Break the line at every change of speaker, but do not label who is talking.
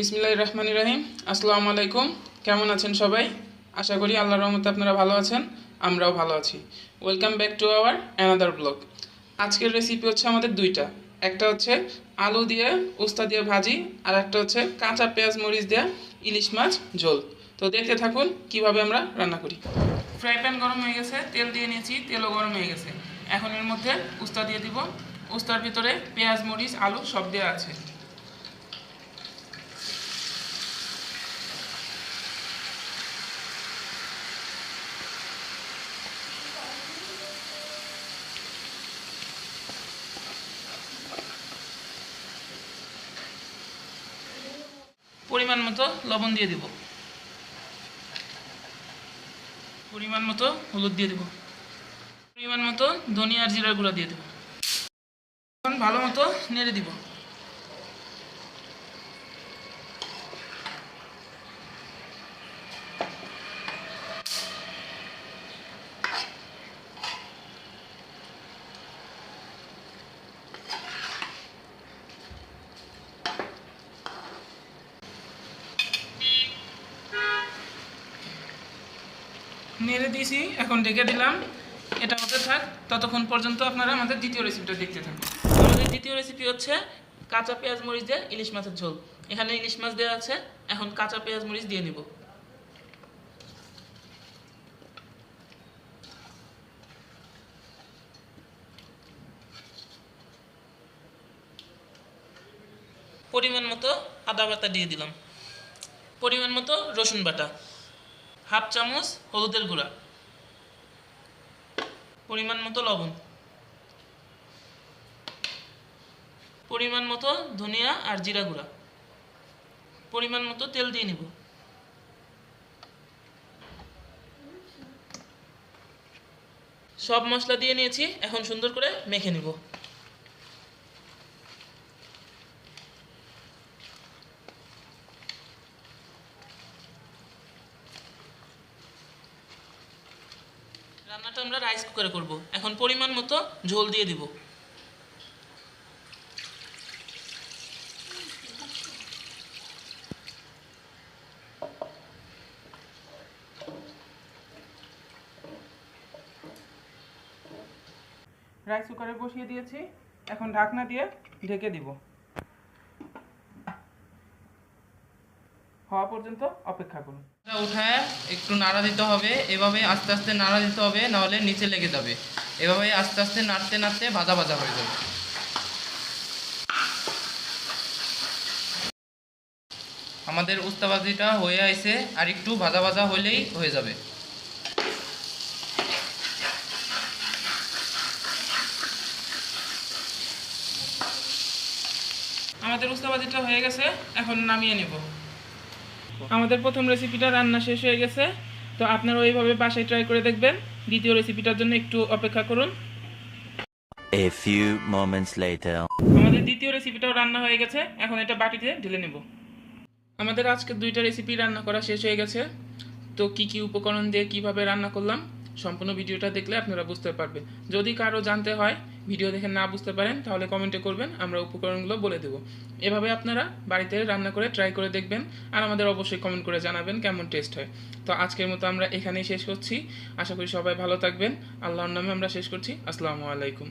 বিসমিল্লাহ রহমান রাহিম। আসসালামু আলাইকুম। কেমন আছেন সবাই? আশা করি আল্লাহর রহমতে আপনারা ভালো আছেন, আমরাও ভালো আছি। Welcome back to our another blog আজকের রেসিপি হচ্ছে আমাদের দুইটা। একটা হচ্ছে আলু দিয়ে উস্তা দিয়ে ভাজি, আর একটা হচ্ছে কাঁচা পেঁয়াজ মরিচ দিয়ে ইলিশ মাছ ঝোল। তো দেখতে থাকুন কীভাবে আমরা রান্না করি। ফ্রাই প্যান গরম হয়ে গেছে, তেল দিয়ে নিয়েছি, তেলও গরম হয়ে গেছে। এখন এর মধ্যে উস্তা দিয়ে দিব। উস্তার ভিতরে পেঁয়াজ, মরিচ, আলু সব দেওয়া আছে। পরিমাণ মতো লবণ দিয়ে দিব। পরিমাণ মতো হলুদ দিয়ে দেব। পরিমাণ মতো ধনিয়া আর জিরার গুঁড়া দিয়ে দেব। এখন ভালো মতো নেড়ে দিব। নেড়ে দিয়েছি, এখন ঢেকে দিলাম। এটা হতে থাক, ততক্ষণ পর্যন্ত আপনারা আমাদের দ্বিতীয় রেসিপিটা দেখতে থাকুন। আমাদের দ্বিতীয় রেসিপি হচ্ছে কাঁচা পেঁয়াজ মরিচ দিয়ে ইলিশ মাছের ঝোল। এখানে ইলিশ মাছ দেওয়া আছে, এখন কাঁচা পেঁয়াজ মরিচ দিয়ে নিব পরিমাণ মতো আদা বাটা দিয়ে দিলাম। পরিমাণ মতো রসুন বাটা। হাফ চামচ হলুদের গুঁড়া। পরিমাণ মতো লবণ। পরিমাণ মতো ধনিয়া আর জিরা গুঁড়া। পরিমাণ মতো তেল দিয়ে নিব। সব মশলা দিয়ে নিয়েছি, এখন সুন্দর করে মেখে নিব। রান্নাটা আমরা রাইস কুকারে করব। এখন পরিমাণ মতো ঝোল দিয়ে দিব। রাইস কুকারে বসিয়ে দিয়েছি। এখন ঢাকনা দিয়ে ঢেকে দিব। হওয়া পর্যন্ত অপেক্ষা করুন।
উঠায়, একটু নাড়া দিতে হবে, এভাবে আস্তে আস্তে নাড়া দিতে হবে, নাহলে নিচে লেগে যাবে। এভাবে আস্তে আস্তে নাড়তে নাড়তে ভাজা ভাজা হয়ে যাবে। আমাদের উস্তাবাজিটা হয়ে আইছে, আর একটু ভাজা ভাজা হলেই হয়ে যাবে।
আমাদের উস্তাবাজিটা হয়ে গেছে, এখন নামিয়ে নেব। আমাদের প্রথম রেসিপিটা রান্না শেষ হয়ে গেছে। তো আপনারা ওইভাবে বাসায় ট্রাই করে দেখবেন। দ্বিতীয় রেসিপিটার জন্য একটু অপেক্ষা করুন।
A few moments later.
আমাদের দ্বিতীয় রেসিপিটাও রান্না হয়ে গেছে। এখন এটা বাটিতে ঢেলে নেব। আমাদের আজকে দুইটা রেসিপি রান্না করা শেষ হয়ে গেছে। তো কি কি উপকরণ দিয়ে কীভাবে রান্না করলাম? সম্পূর্ণ ভিডিওটা দেখলে আপনারা বুঝতে পারবেন। যদি কারও জানতে হয়, ভিডিও দেখে না বুঝতে পারেন, তাহলে কমেন্টে করবেন, আমরা উপকরণগুলো বলে দেবো। এভাবে আপনারা বাড়িতে রান্না করে ট্রাই করে দেখবেন, আর আমাদের অবশ্যই কমেন্ট করে জানাবেন কেমন টেস্ট হয়। তো আজকের মতো আমরা এখানেই শেষ করছি। আশা করি সবাই ভালো থাকবেন। আল্লাহর নামে আমরা শেষ করছি। আসসালামু আলাইকুম।